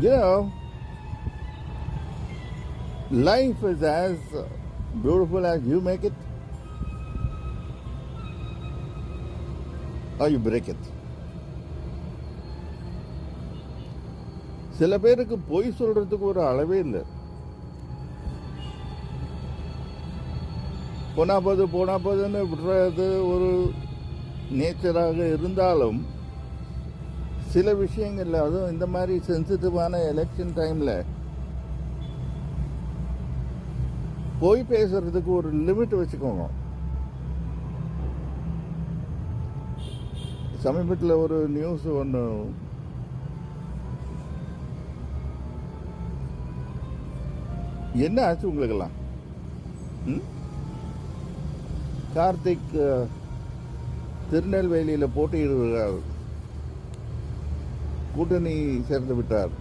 You know, life is as beautiful as you make it, or you break it. சில பேருக்கு பொய் சொல்றதுக்கு ஒரு அளவே இல்லை போனா போது போனா போதுன்னு விடுறது ஒரு நேச்சராக இருந்தாலும் சில விஷயங்கள்ல அதுவும் இந்த மாதிரி சென்சிட்டிவான எலெக்ஷன் டைமில் போய் பேசுறதுக்கு ஒரு லிமிட் வச்சுக்கோங்க. சமீபத்தில் ஒரு நியூஸ் ஒன்று என்ன ஆச்சு உங்களுக்கெல்லாம்? கார்த்திக் திருநெல்வேலியில் போட்டியிடுகிறார். கூட்டணி சேர்ந்து விட்டார்.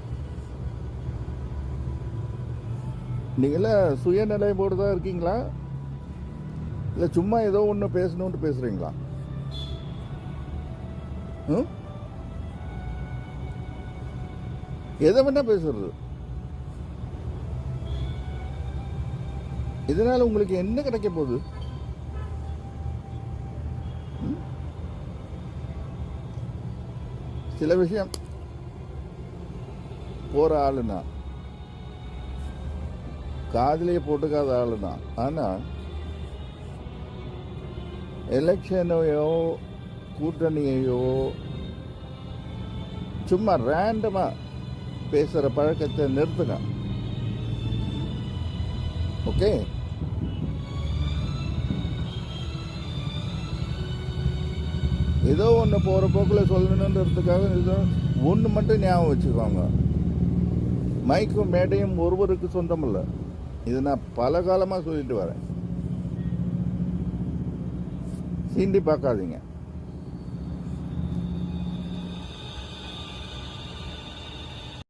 நீங்களாம் சுயநிலை போட்டு தான் இருக்கீங்களா? இல்லை சும்மா ஏதோ ஒன்று பேசணுன்ட்டு பேசுகிறீங்களா ம்? எதை வேணா பேசுறது. இதனால் உங்களுக்கு என்ன கிடைக்க போகுது? சில விஷயம் போற ஆளுனா. காதலியே போட்டுக்காத ஆளுனா. ஆனால் எலெக்ஷனையோ கூட்டணியையோ சும்மா ரேண்டமாக பேசுகிற பழக்கத்தை நிறுத்துங்க. ஓகே ஏதோ ஒன்று போகிற போக்கில் சொல்லணுன்றதுக்காக ஏதோ ஒன்று மட்டும் ஞாபகம் வச்சுக்கோங்க. மைக்கும் மேடையும் ஒருவருக்கு சொந்தம் இல்லை இது நான் பல காலமாக சொல்லிட்டு வரேன். சீண்டி பார்க்காதீங்க.